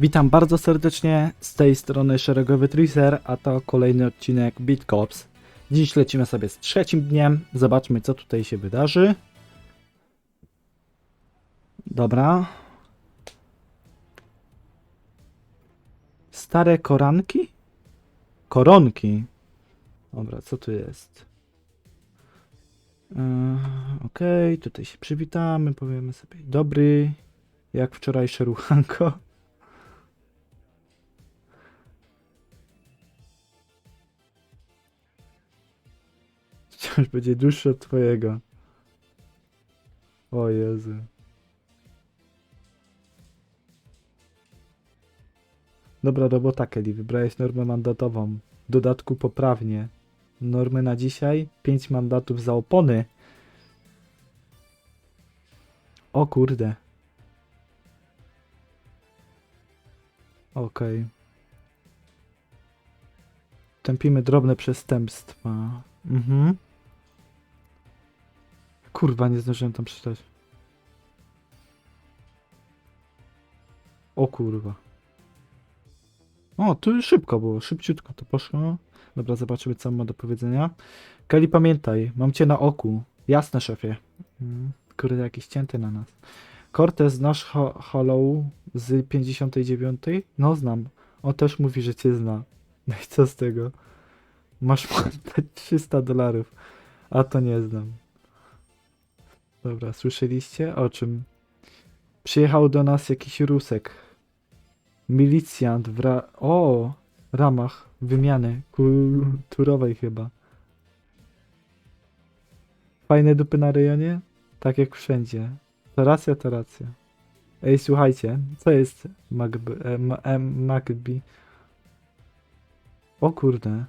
Witam bardzo serdecznie z tej strony Szeregowy Tracer, a to kolejny odcinek Beat Cops. Dziś lecimy sobie z trzecim dniem. Zobaczmy, co tutaj się wydarzy. Dobra. Stare koranki? Koronki. Dobra, co tu jest? Yy, Okej, tutaj się przywitamy, powiemy sobie dobry, jak wczorajsze ruchanko. Wciąż będzie dłuższy od twojego. O Jezu. Dobra robota, Kelly. Wybrałeś normę mandatową. W dodatku poprawnie. Normy na dzisiaj? 5 mandatów za opony. O kurde. Okej. Tępimy drobne przestępstwa. Mhm. Kurwa, nie zdążyłem tam przeczytać. O kurwa. O, tu szybko było, szybciutko to poszło. Dobra, zobaczymy co ma do powiedzenia. Kelly, pamiętaj, mam cię na oku. Jasne, szefie. Mm, Kurde, jakiś cięty na nas. Cortez, znasz Ho Hollow z 59? No, znam. On też mówi, że cię zna. No i co z tego? Masz mandat 300 dolarów. A to nie znam. Dobra, słyszeliście o czym? Przyjechał do nas jakiś Rusek. Milicjant w ra... O! ramach wymiany kulturowej chyba. Fajne dupy na rejonie? Tak jak wszędzie. To racja, to racja. Ej, słuchajcie, co jest Magby, e, ma, Magby? O kurde.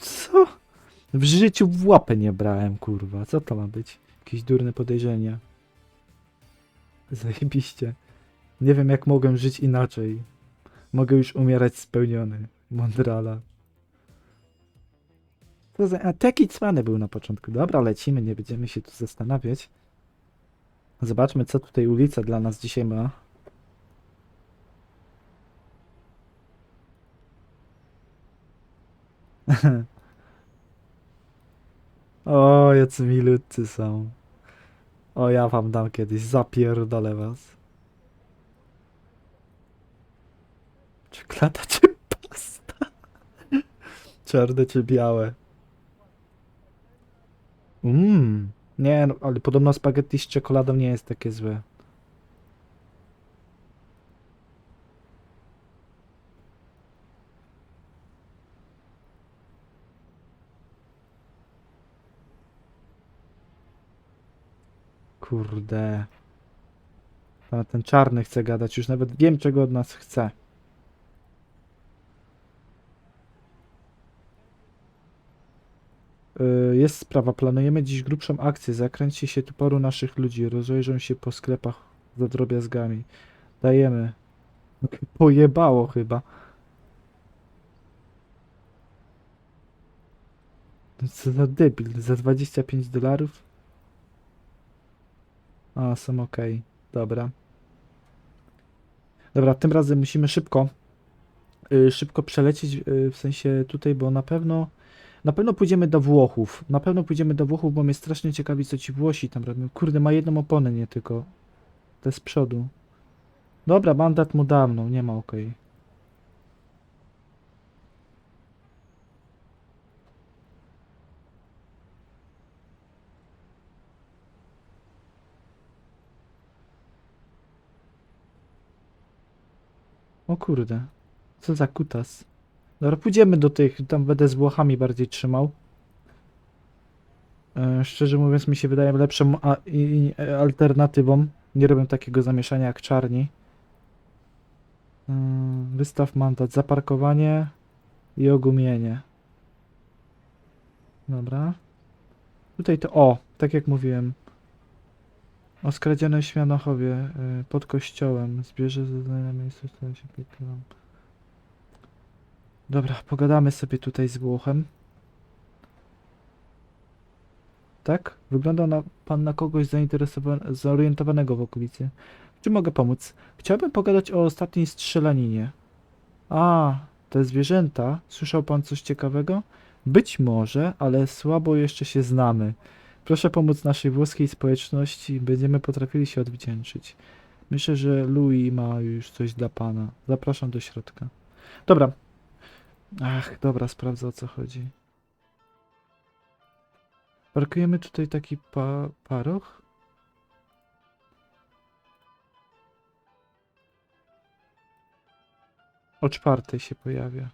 Co? W życiu w łapę nie brałem, kurwa. Co to ma być? Jakieś durne podejrzenie. Zajebiście. Nie wiem, jak mogłem żyć inaczej. Mogę już umierać spełniony. Mondrala. Za... A taki cwany był na początku. Dobra, lecimy, nie będziemy się tu zastanawiać. Zobaczmy, co tutaj ulica dla nas dzisiaj ma. o, jacy milutcy są. O, ja wam dam kiedyś, zapierdolę was. Czekolada czy pasta? Czarne czy białe? Mmm. Nie, no, ale podobno spaghetti z czekoladą nie jest takie złe. Kurde. Ten czarny chce gadać, już nawet wiem czego od nas chce. Y, Jest sprawa, planujemy dziś grubszą akcję. Zakręci się tu paru naszych ludzi. Rozejrzą się po sklepach za drobiazgami. Dajemy. Pojebało chyba. Co za debil. Za 25 dolarów? A, są ok. Dobra. Dobra, tym razem musimy szybko y, szybko przelecieć, y, w sensie tutaj, bo na pewno na pewno pójdziemy do Włochów. Na pewno pójdziemy do Włochów, bo mnie strasznie ciekawi, co ci Włosi tam robią. Kurde, ma jedną oponę, nie tylko. Te z przodu. Dobra, mandat mu dawno, nie ma okej. O kurde. Co za kutas. Dobra, pójdziemy do tych, tam będę z Włochami bardziej trzymał. E, szczerze mówiąc, mi się wydaje lepszą a, i, e, alternatywą. Nie robię takiego zamieszania jak czarni. Mm, wystaw mandat, zaparkowanie i ogumienie. Dobra. Tutaj to, o, tak jak mówiłem. O skradzionym Śmianochowie y, pod kościołem. Zbierze zeznania na miejscu, stanie się pieklem. Dobra, pogadamy sobie tutaj z Włochem. tak? Wygląda na pan na kogoś zorientowanego w okolicy. Czy mogę pomóc? Chciałbym pogadać o ostatniej strzelaninie. A, te zwierzęta. Słyszał pan coś ciekawego? Być może, ale słabo jeszcze się znamy. Proszę pomóc naszej włoskiej społeczności, będziemy potrafili się odwdzięczyć. Myślę, że Louis ma już coś dla pana. Zapraszam do środka. Dobra. Ach, dobra, sprawdzę o co chodzi. Parkujemy tutaj taki pa paroch. O czwartej się pojawia.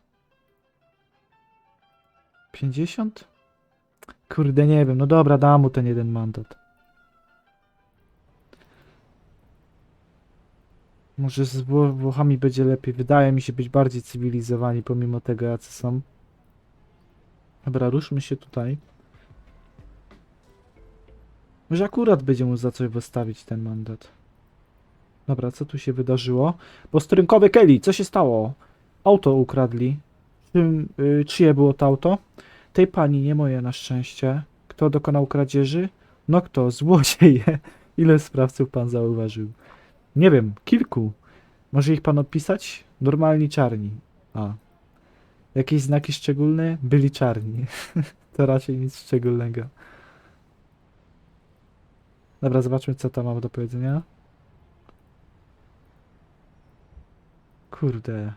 50? Kurde, nie wiem. No dobra, dam mu ten jeden mandat. Może z Wło- Włochami będzie lepiej. Wydaje mi się być bardziej cywilizowani, pomimo tego, jacy są. Dobra, ruszmy się tutaj. Może akurat będzie mu za coś wystawić ten mandat. Dobra, co tu się wydarzyło? Posterunkowy Kelly, co się stało? Auto ukradli. Czym, y, czyje było to auto? Tej pani, nie moje na szczęście. Kto dokonał kradzieży? No kto? Złodzieje. Ile sprawców pan zauważył? Nie wiem, kilku. Może ich pan opisać? Normalni czarni. A. Jakieś znaki szczególne? Byli czarni. to raczej nic szczególnego. Dobra, zobaczmy co tam mam do powiedzenia. Kurde.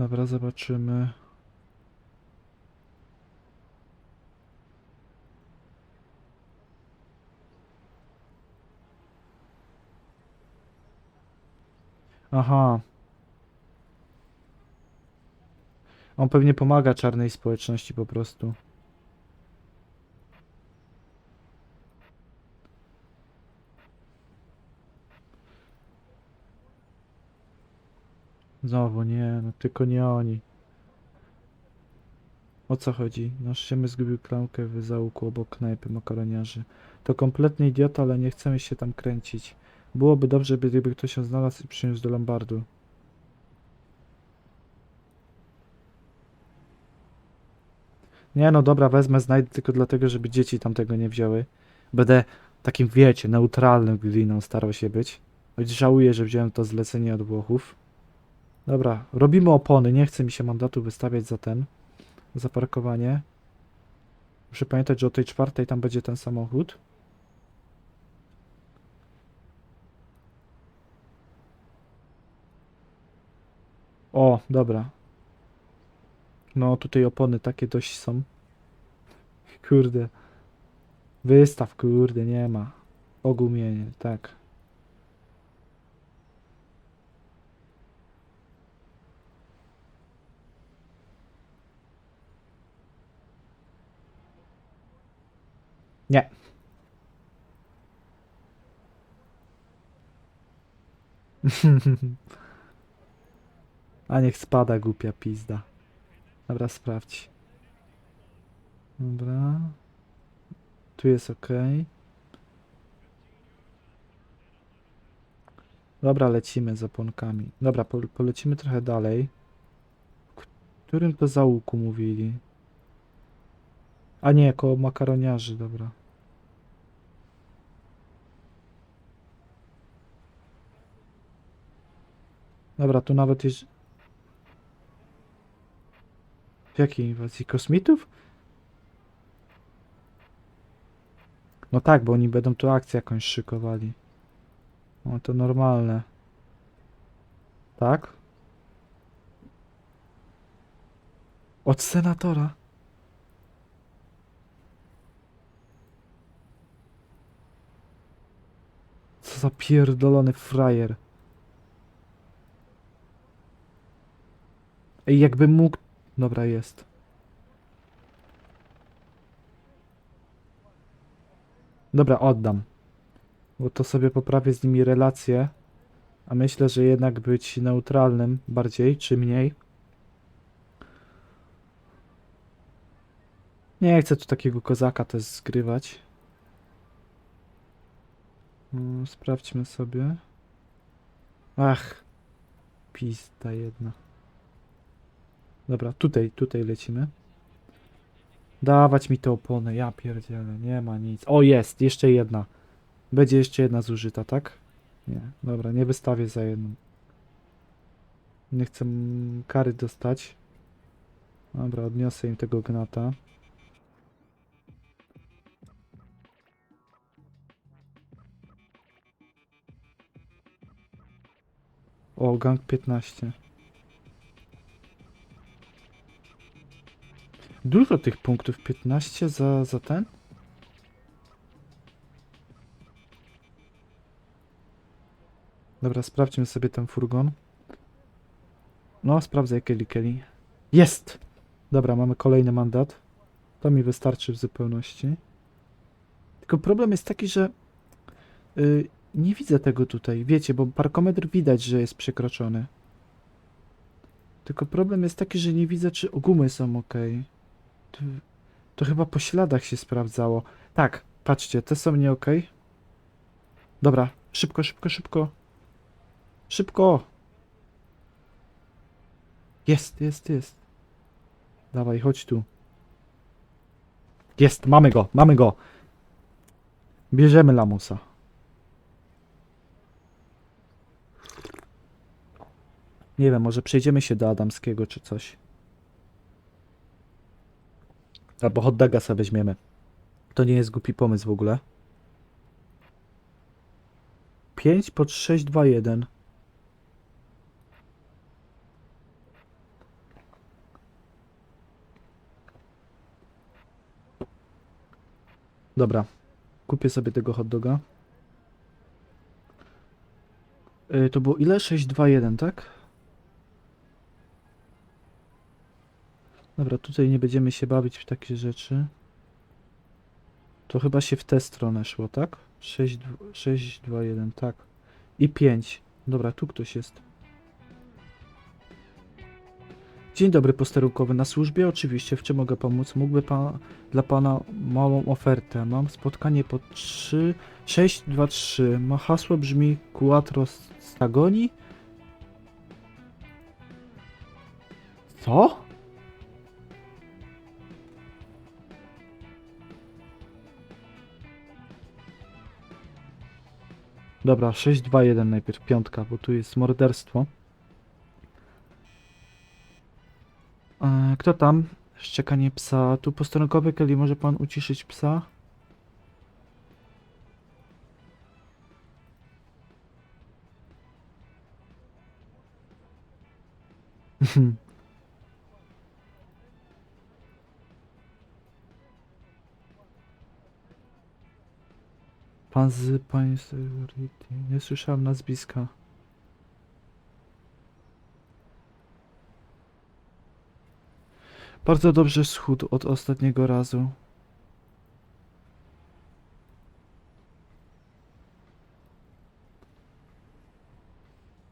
Dobra, zobaczymy. Aha. On pewnie pomaga czarnej społeczności po prostu. Znowu nie, no tylko nie oni. O co chodzi? Nasz siemy zgubił klamkę w zaułku obok knajpy makaroniarzy. To kompletny idiota, ale nie chcemy się tam kręcić. Byłoby dobrze, gdyby ktoś ją znalazł i przyniósł do Lombardu. Nie no dobra, wezmę, znajdę tylko dlatego, żeby dzieci tamtego nie wzięły. Będę takim, wiecie, neutralnym gliną starał się być. Choć żałuję, że wziąłem to zlecenie od Włochów. Dobra, robimy opony. Nie chce mi się mandatu wystawiać za ten. Za parkowanie. Muszę pamiętać, że o tej czwartej tam będzie ten samochód. O, dobra. No, tutaj opony takie dość są. Kurde. Wystaw, kurde, nie ma. Ogumienie, tak. Nie. A niech spada głupia pizda. Dobra, sprawdź. Dobra. Tu jest ok. Dobra, lecimy z oponkami. Dobra, po, polecimy trochę dalej. W którym to zaułku mówili? A nie, koło makaroniarzy, dobra. Dobra, tu nawet jest... W jakiej inwazji? Kosmitów? No tak, bo oni będą tu akcję jakąś szykowali. O, to normalne. Tak? Od senatora? Co za pierdolony frajer. Ej, jakby mógł... Dobra, jest. Dobra, oddam. Bo to sobie poprawię z nimi relacje. A myślę, że jednak być neutralnym bardziej, czy mniej. Nie chcę tu takiego kozaka też zgrywać. Mm, Sprawdźmy sobie. Ach. Pista jedna. Dobra, tutaj, tutaj lecimy. Dawać mi te opony, ja pierdzielę, nie ma nic. O, jest, jeszcze jedna. Będzie jeszcze jedna zużyta, tak? Nie, dobra, nie wystawię za jedną. Nie chcę kary dostać. Dobra, odniosę im tego gnata. O, gang 15. Dużo tych punktów, 15 za, za ten? Dobra, sprawdźmy sobie ten furgon. No, sprawdzę Kelly Kelly. Jest! Dobra, mamy kolejny mandat. To mi wystarczy w zupełności. Tylko problem jest taki, że y, nie widzę tego tutaj. Wiecie, bo parkometr widać, że jest przekroczony. Tylko problem jest taki, że nie widzę, czy gumy są ok. To, to chyba po śladach się sprawdzało. Tak, patrzcie, te są nie ok. Dobra, szybko, szybko, szybko. Szybko! Jest, jest, jest. Dawaj, chodź tu. Jest, mamy go, mamy go. Bierzemy lamusa. Nie wiem, może przejdziemy się do Adamskiego czy coś. Albo hot doga sobie weźmiemy. To nie jest głupi pomysł w ogóle. 5 pod 6, 2, 1. Dobra. Kupię sobie tego hot doga. Y, to było ile? 6, 2, 1, tak? Dobra, tutaj nie będziemy się bawić w takie rzeczy. To chyba się w tę stronę szło, tak? 6, 2, 6, 2 1, tak. I 5. Dobra, tu ktoś jest. Dzień dobry, posterunkowy na służbie. Oczywiście, w czym mogę pomóc? Mógłby pan dla pana małą ofertę. Mam spotkanie po 3, 6, 2, 3. Ma hasło brzmi Quattro Stagoni? Co? Dobra, 6, 2, 1 najpierw, piątka, bo tu jest morderstwo. E, kto tam? Szczekanie psa. Tu posterunkowy Kelly, może pan uciszyć psa? Pan z państwa... Nie słyszałem nazwiska. Bardzo dobrze schudł od ostatniego razu.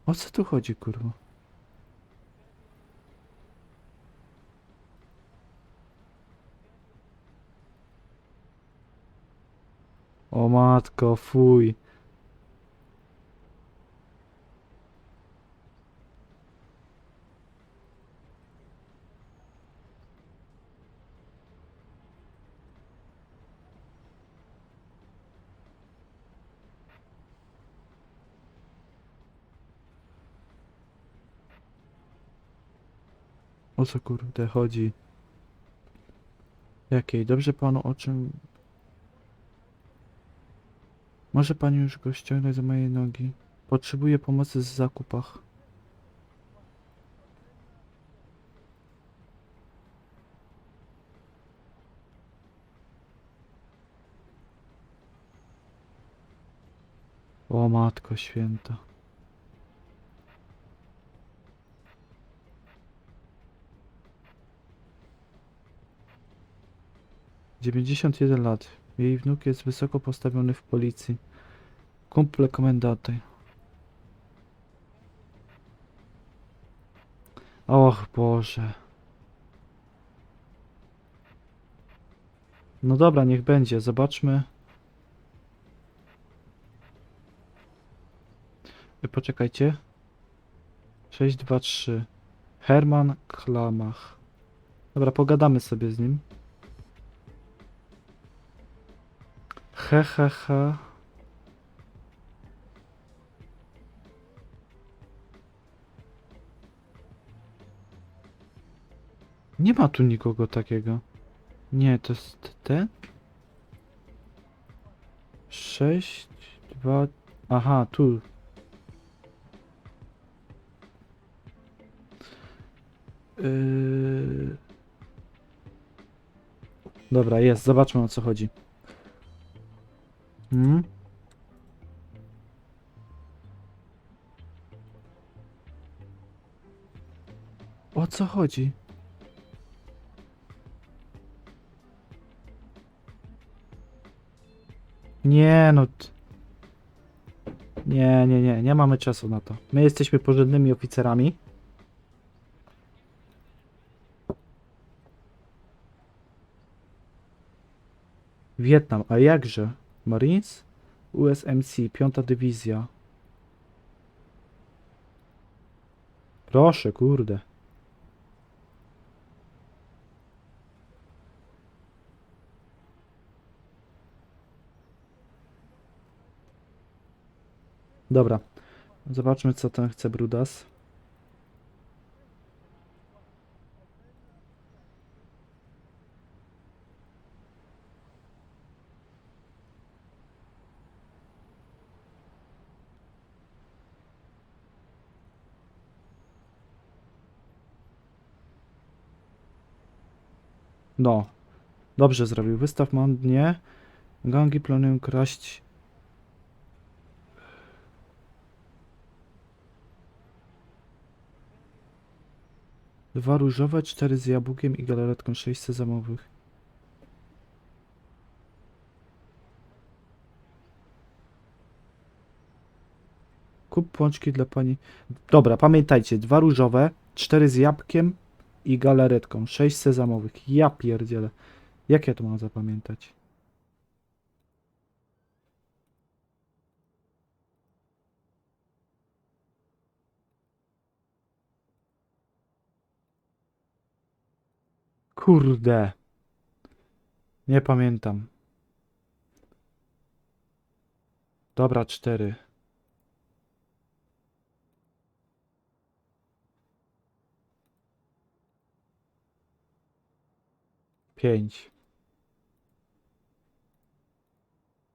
O co tu chodzi, kurwa? O matko, fuj. O co kurde chodzi? Jakiej? Dobrze panu o czym... Może pani już go ściągnąć za moje nogi? Potrzebuję pomocy w zakupach. O matko święta. Dziewięćdziesiąt jeden lat. Jej wnuk jest wysoko postawiony w policji. Kumple komendaty. Och Boże. No dobra, niech będzie. Zobaczmy. Y, Poczekajcie. 623. Herman Klamach. Dobra, pogadamy sobie z nim. He, he, he. Nie ma tu nikogo takiego. Nie, to jest ten? 6, 2. Aha, tu. Yy... Dobra, jest, zobaczmy o co chodzi. Hmm? O co chodzi? Nie no. Nie, nie, nie, nie mamy czasu na to. My jesteśmy porządnymi oficerami. Wietnam, a jakże? Marines? USMC, piąta dywizja. Proszę, kurde. Dobra. Zobaczmy, co ten chce Brudas. No. Dobrze zrobił. Wystaw mandnie. Gangi planują kraść Dwa różowe, cztery z jabłkiem i galaretką, sześć sezamowych. Kup pączki dla pani. Dobra, pamiętajcie, dwa różowe, cztery z jabłkiem i galaretką, sześć sezamowych. Ja pierdzielę. Jak ja to mam zapamiętać? Kurde. Nie pamiętam. Dobra, cztery. Pięć.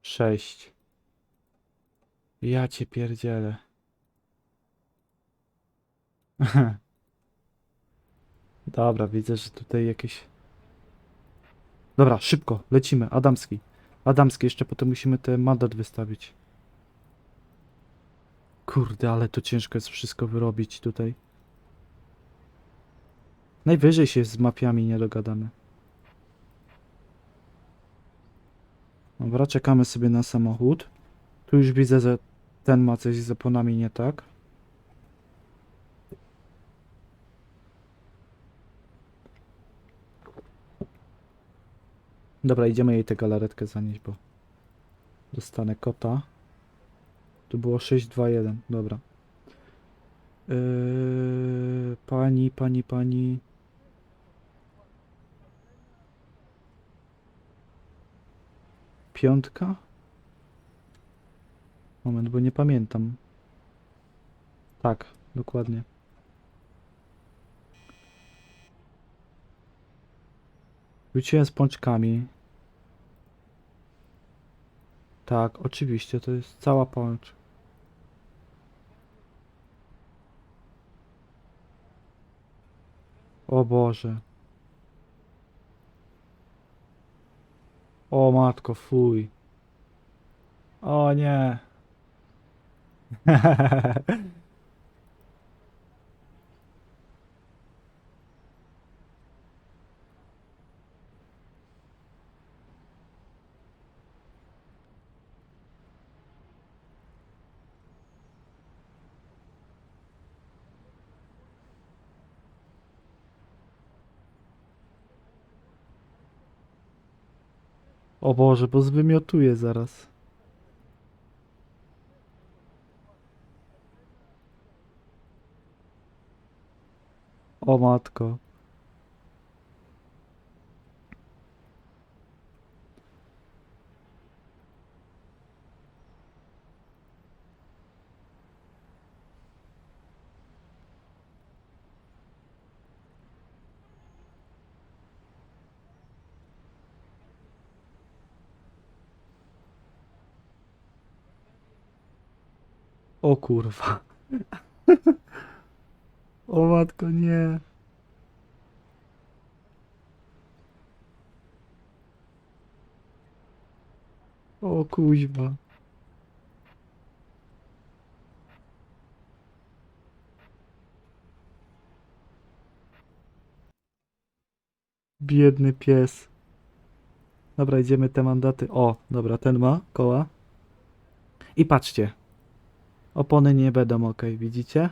Sześć. Ja cię pierdzielę. Dobra, widzę, że tutaj jakieś... Dobra, szybko, lecimy. Adamski. Adamski, jeszcze potem musimy ten mandat wystawić. Kurde, ale to ciężko jest wszystko wyrobić tutaj. Najwyżej się z mafiami nie dogadamy. Dobra, czekamy sobie na samochód. Tu już widzę, że ten ma coś z oponami nie tak. Dobra, idziemy jej tę galaretkę zanieść, bo dostanę kota. Tu było 621, dobra. Yy, pani, pani, pani. Piątka? Moment, bo nie pamiętam. Tak, dokładnie. Wróciłem z pączkami. Tak, oczywiście, to jest cała pącz. O Boże. O matko, fuj. O nie. O Boże, bo zwymiotuję zaraz. O matko. O kurwa. O matko, nie. O kuźwa. Biedny pies. Dobra, idziemy te mandaty. O, dobra, ten ma koła. I patrzcie. Opony nie będą ok, widzicie?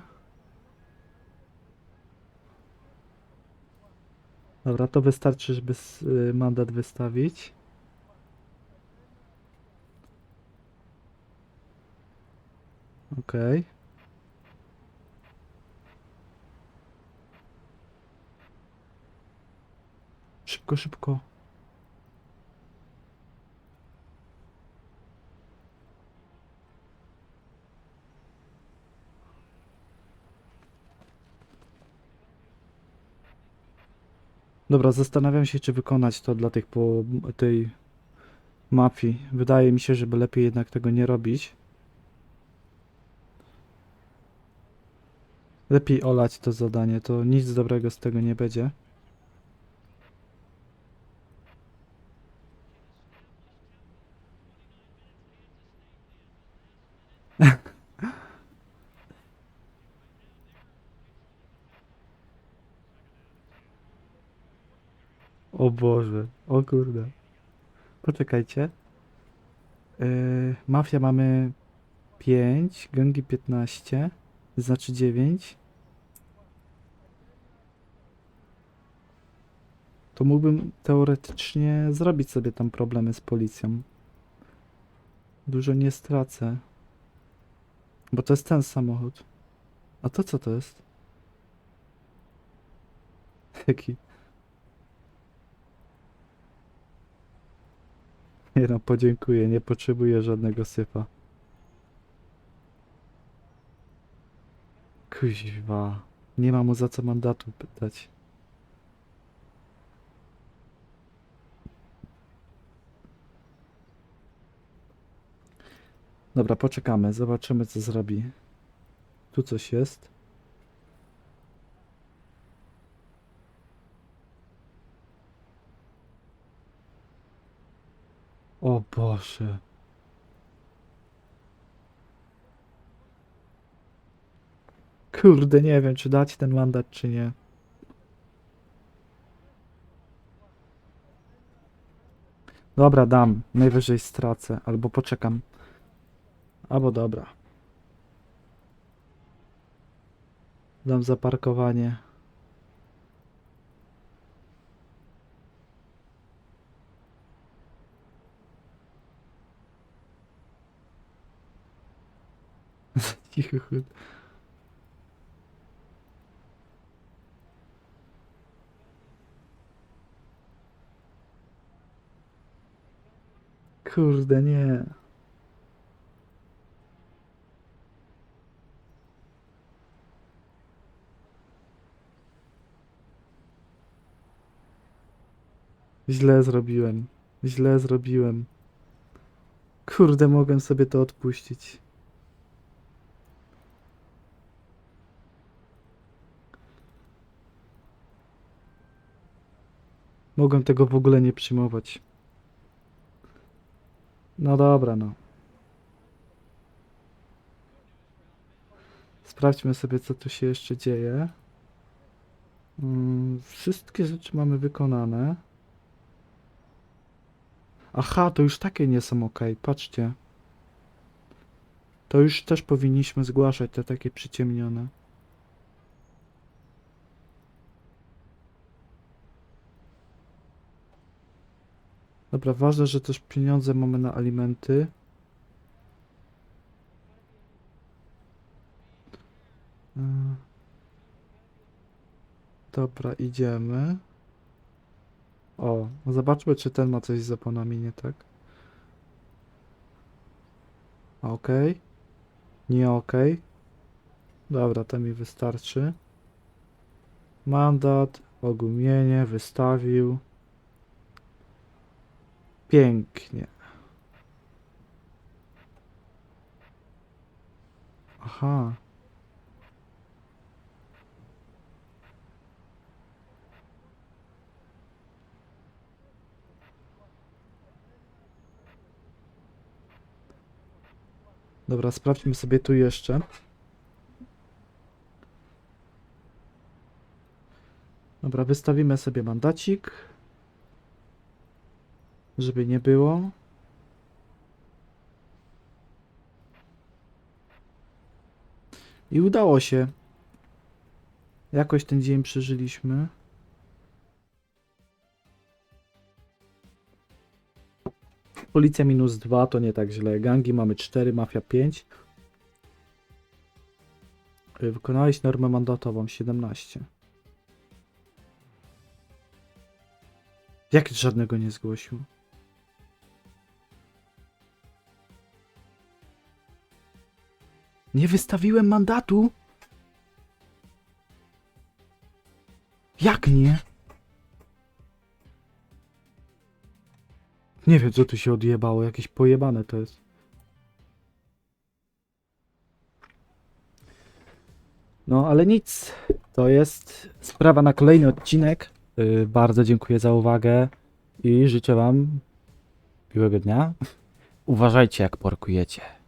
Dobra, to wystarczy, żeby y, mandat wystawić. Okej. Szybko, szybko. Dobra, zastanawiam się, czy wykonać to dla tych po tej mafii. Wydaje mi się, żeby lepiej jednak tego nie robić. Lepiej olać to zadanie, to nic dobrego z tego nie będzie. O Boże, o kurde. Poczekajcie. Yy, mafia mamy 5, gangi 15, znaczy 9. To mógłbym teoretycznie zrobić sobie tam problemy z policją. Dużo nie stracę. Bo to jest ten samochód. A to co to jest? Jaki? Nie no, podziękuję, nie potrzebuję żadnego sypa. Kuźwa, nie ma mu za co mandatu pytać. Dobra, poczekamy, zobaczymy co zrobi. Tu coś jest. Boże. Kurde, nie wiem, czy dać ten mandat, czy nie. Dobra, dam. Najwyżej stracę, albo poczekam. Albo dobra. Dam za parkowanie. Cicho chód. Kurde, nie. Źle zrobiłem. Źle zrobiłem. Kurde, mogłem sobie to odpuścić. Mogłem tego w ogóle nie przyjmować. No dobra, no. Sprawdźmy sobie, co tu się jeszcze dzieje. Mm, wszystkie rzeczy mamy wykonane. Aha, to już takie nie są ok. Patrzcie. To już też powinniśmy zgłaszać te takie przyciemnione. Dobra, ważne, że też pieniądze mamy na alimenty. Yy. Dobra, idziemy. O, zobaczmy, czy ten ma coś z zaponami nie tak. Okej. Nie okej. Dobra, to mi wystarczy. Mandat, ogumienie, wystawił. Pięknie. Aha. Dobra, sprawdźmy sobie tu jeszcze. Dobra, wystawimy sobie mandacik. Żeby nie było. I udało się. Jakoś ten dzień przeżyliśmy. Policja minus 2 to nie tak źle. Gangi mamy 4, mafia 5. Y, Wykonałeś normę mandatową 17. Jak żadnego nie zgłosił? Nie wystawiłem mandatu? Jak nie? Nie wiem, co tu się odjebało. Jakieś pojebane to jest. No, ale nic. To jest sprawa na kolejny odcinek. Yy, bardzo dziękuję za uwagę i życzę Wam miłego dnia. Uważajcie, jak porkujecie.